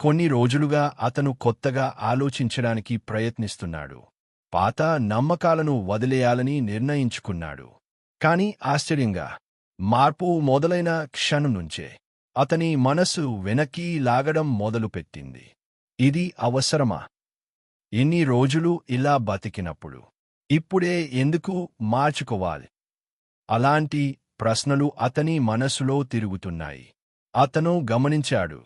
కొన్ని రోజులుగా అతను కొత్తగా ఆలోచించడానికి ప్రయత్నిస్తున్నాడు. పాత నమ్మకాలను వదిలేయాలని నిర్ణయించుకున్నాడు. కాని ఆశ్చర్యంగా మార్పు మొదలైన క్షణం నుంచే అతని మనసు వెనక్కి లాగడం మొదలుపెట్టింది. ఇది అవసరమా? ఎన్ని రోజులు ఇలా బతికినప్పుడు ఇప్పుడే ఎందుకు మార్చుకోవాలి? అలాంటి ప్రశ్నలు అతని మనసులో తిరుగుతున్నాయి. అతను గమనించాడు.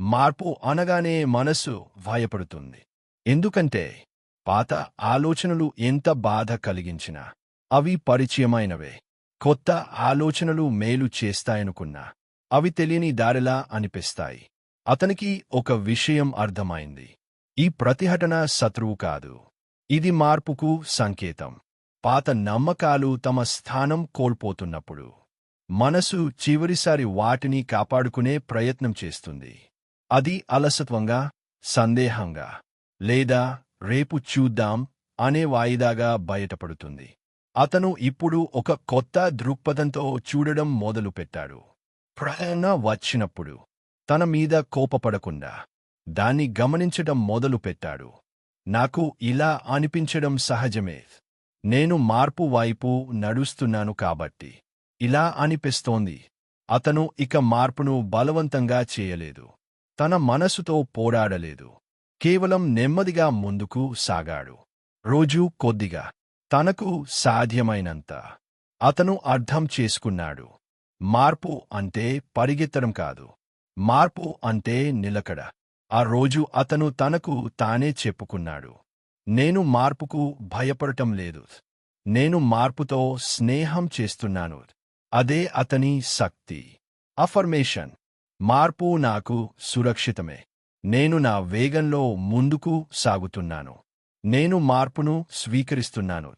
మార్పు అనగానే మనసు భయపడుతుంది ఎందుకంటే పాత ఆలోచనలు ఎంత బాధ కలిగించినా అవి పరిచయమైనవే. కొత్త ఆలోచనలు మేలు చేస్తాయనుకున్నా అవి తెలియని దారిలా అనిపిస్తాయి. అతనికి ఒక విషయం అర్థమైంది. ఈ ప్రతిఘటన శత్రువు కాదు. ఇది మార్పుకు సంకేతం. పాత నమ్మకాలు తమ స్థానం కోల్పోతున్నప్పుడు మనసు చివరిసారి వాటిని కాపాడుకునే ప్రయత్నం చేస్తుంది. అది అలసత్వంగా సందేహంగా లేదా రేపు చూద్దాం అనే వాయిదాగా బయటపడుతుంది. అతను ఇప్పుడు ఒక కొత్త దృక్పథంతో చూడడం మొదలుపెట్టాడు. ప్రయాణ వచ్చినప్పుడు తన మీద కోపపడకుండా దాన్ని గమనించడం మొదలుపెట్టాడు. నాకు ఇలా అనిపించడం సహజమే. నేను మార్పు వైపు నడుస్తున్నాను కాబట్టి. ఇలా అనిపిస్తోంది. అతను ఇక మార్పును బలవంతంగా చేయలేదు. తన మనసుతో పోరాడలేదు. కేవలం నెమ్మదిగా ముందుకు సాగాడు. రోజూ కొద్దిగా. తనకు సాధ్యమైనంత. అతను అర్థం చేసుకున్నాడు. మార్పు అంటే పరిగెత్తడం కాదు. మార్పు అంటే నిలకడ. ఆ రోజు అతను తనకు తానే చెప్పుకున్నాడు. నేను మార్పుకు భయపడటం లేదు. నేను మార్పుతో స్నేహం చేస్తున్నాను. అదే అతని శక్తి. అఫర్మేషన్. మార్పు నాకు సురక్షితమే. నేను నా వేగంలో ముందుకు సాగుతున్నాను. నేను మార్పును స్వీకరిస్తున్నాను.